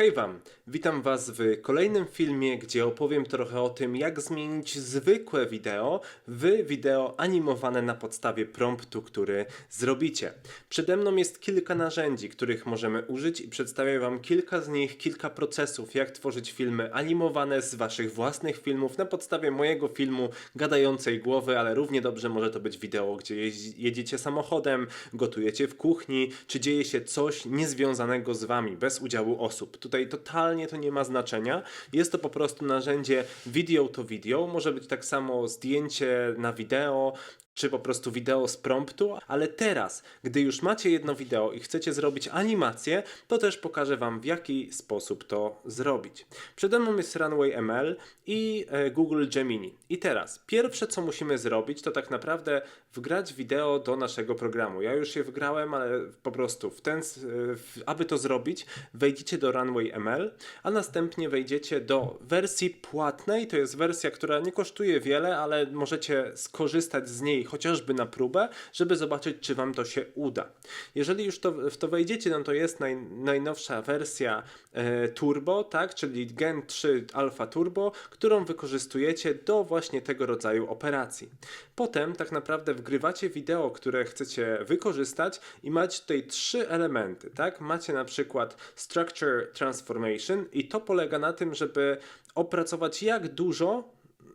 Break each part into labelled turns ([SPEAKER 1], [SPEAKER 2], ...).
[SPEAKER 1] Hej Wam! Witam Was w kolejnym filmie, gdzie opowiem trochę o tym, jak zmienić zwykłe wideo w wideo animowane na podstawie promptu, który zrobicie. Przede mną jest kilka narzędzi, których możemy użyć i przedstawię Wam kilka z nich, kilka procesów, jak tworzyć filmy animowane z Waszych własnych filmów na podstawie mojego filmu gadającej głowy, ale równie dobrze może to być wideo, gdzie jedziecie samochodem, gotujecie w kuchni, czy dzieje się coś niezwiązanego z Wami, bez udziału osób. Tutaj totalnie to nie ma znaczenia. Jest to po prostu narzędzie video to video. Może być tak samo zdjęcie na wideo, czy po prostu wideo z promptu, ale teraz, gdy już macie jedno wideo i chcecie zrobić animację, to też pokażę Wam w jaki sposób to zrobić. Przede mną jest Runway ML i e, Google Gemini. I teraz, pierwsze co musimy zrobić, to tak naprawdę wgrać wideo do naszego programu. Ja już je wgrałem, ale po prostu w ten, aby to zrobić, wejdziecie do Runway ML, a następnie wejdziecie do wersji płatnej. To jest wersja, która nie kosztuje wiele, ale możecie skorzystać z niej chociażby na próbę, żeby zobaczyć, czy Wam to się uda. Jeżeli już to, w to wejdziecie, no to jest naj, najnowsza wersja e, Turbo, tak, czyli Gen 3 Alpha Turbo, którą wykorzystujecie do właśnie tego rodzaju operacji. Potem tak naprawdę wgrywacie wideo, które chcecie wykorzystać i macie tutaj trzy elementy, tak? Macie na przykład Structure Transformation i to polega na tym, żeby opracować jak dużo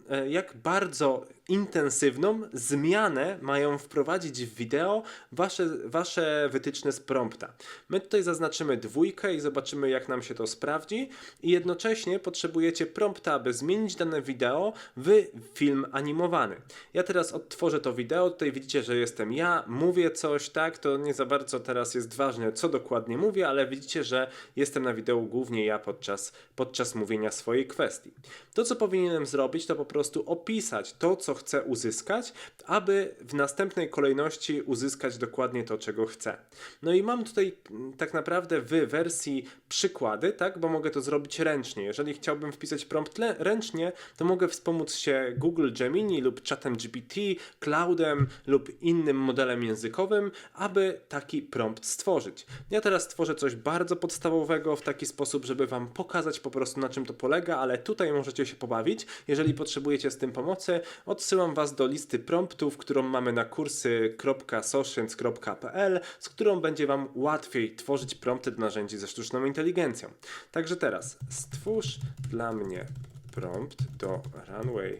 [SPEAKER 1] e, jak bardzo intensywną zmianę mają wprowadzić w wideo wasze, wasze wytyczne z prompta. My tutaj zaznaczymy dwójkę i zobaczymy, jak nam się to sprawdzi, i jednocześnie potrzebujecie prompta, aby zmienić dane wideo w film animowany. Ja teraz odtworzę to wideo. Tutaj widzicie, że jestem ja, mówię coś, tak? To nie za bardzo teraz jest ważne, co dokładnie mówię, ale widzicie, że jestem na wideo głównie ja podczas, podczas mówienia swojej kwestii. To, co powinienem zrobić, to po prostu opisać to, co chcę uzyskać, aby w następnej kolejności uzyskać dokładnie to, czego chcę. No i mam tutaj mm, tak naprawdę w wersji przykłady, tak, bo mogę to zrobić ręcznie. Jeżeli chciałbym wpisać prompt ręcznie, to mogę wspomóc się Google Gemini lub chatem GPT, Cloudem lub innym modelem językowym, aby taki prompt stworzyć. Ja teraz stworzę coś bardzo podstawowego w taki sposób, żeby Wam pokazać po prostu na czym to polega, ale tutaj możecie się pobawić. Jeżeli potrzebujecie z tym pomocy, odsyłam Was do listy promptów, którą mamy na kursy.socience.pl, z którą będzie Wam łatwiej tworzyć prompty do narzędzi ze sztuczną inteligencją. Także teraz stwórz dla mnie prompt do Runway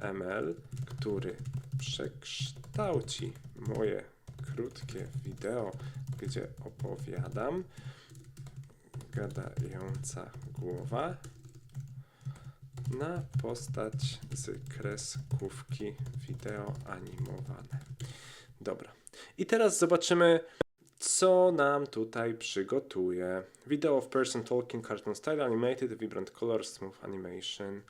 [SPEAKER 1] ML, który przekształci moje krótkie wideo, gdzie opowiadam gadająca głowa na postać z kreskówki wideo animowane. Dobra. I teraz zobaczymy, co nam tutaj przygotuje. Video of person talking, cartoon style, animated, vibrant colors, smooth animation.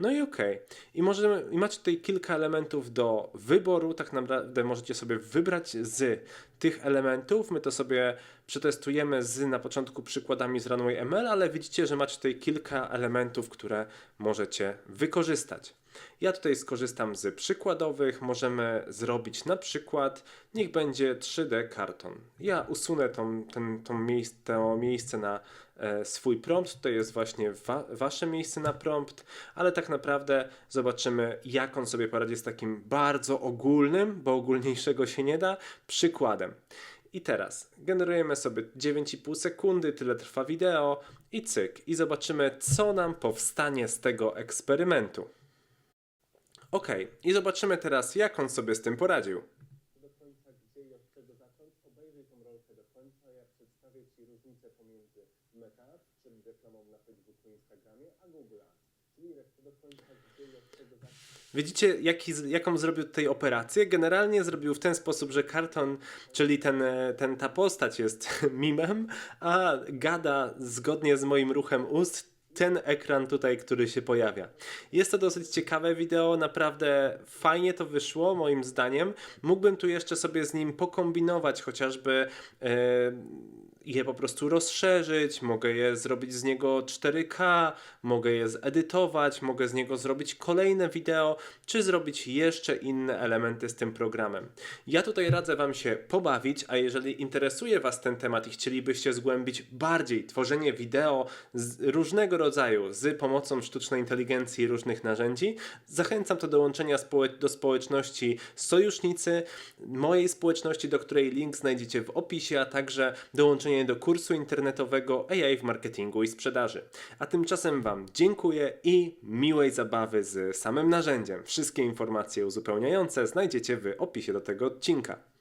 [SPEAKER 1] No i okej. I, możemy, I macie tutaj kilka elementów do wyboru. Tak naprawdę możecie sobie wybrać z tych elementów. My to sobie przetestujemy z na początku przykładami z Runway ML, ale widzicie, że macie tutaj kilka elementów, które możecie wykorzystać. Ja tutaj skorzystam z przykładowych. Możemy zrobić na przykład, niech będzie 3D karton. Ja usunę tą, ten, tą miejsce, to miejsce na e, swój prompt. To jest właśnie wa, wasze miejsce na prompt, ale tak naprawdę zobaczymy, jak on sobie poradzi z takim bardzo ogólnym, bo ogólniejszego się nie da, przykładem. I teraz generujemy sobie 9,5 sekundy, tyle trwa wideo i cyk. I zobaczymy, co nam powstanie z tego eksperymentu. Ok, i zobaczymy teraz, jak on sobie z tym poradził.
[SPEAKER 2] do końca, gdzie i od czego zacząć. Obejrzyj tą rolkę do końca. Ja przedstawię Ci różnicę pomiędzy Meta, czyli reklamą na Facebooku, Instagramie, a Google Ads. Czyli resztę do końca, gdzie i od czego zacząć.
[SPEAKER 1] Widzicie, jaki, jaką zrobił tutaj operację? Generalnie zrobił w ten sposób, że karton, czyli ten, e, ten, ta postać jest mimem, a gada zgodnie z moim ruchem ust ten ekran tutaj, który się pojawia. Jest to dosyć ciekawe wideo, naprawdę fajnie to wyszło, moim zdaniem. Mógłbym tu jeszcze sobie z nim pokombinować, chociażby. e, je po prostu rozszerzyć, mogę je zrobić z niego 4K, mogę je zedytować, mogę z niego zrobić kolejne wideo, czy zrobić jeszcze inne elementy z tym programem. Ja tutaj radzę Wam się pobawić, a jeżeli interesuje Was ten temat i chcielibyście zgłębić bardziej tworzenie wideo różnego rodzaju z pomocą sztucznej inteligencji i różnych narzędzi, zachęcam do dołączenia do społeczności Sojusznicy, mojej społeczności, do której link znajdziecie w opisie, a także do kursu internetowego AI w marketingu i sprzedaży. A tymczasem Wam dziękuję i miłej zabawy z samym narzędziem. Wszystkie informacje uzupełniające znajdziecie w opisie do tego odcinka.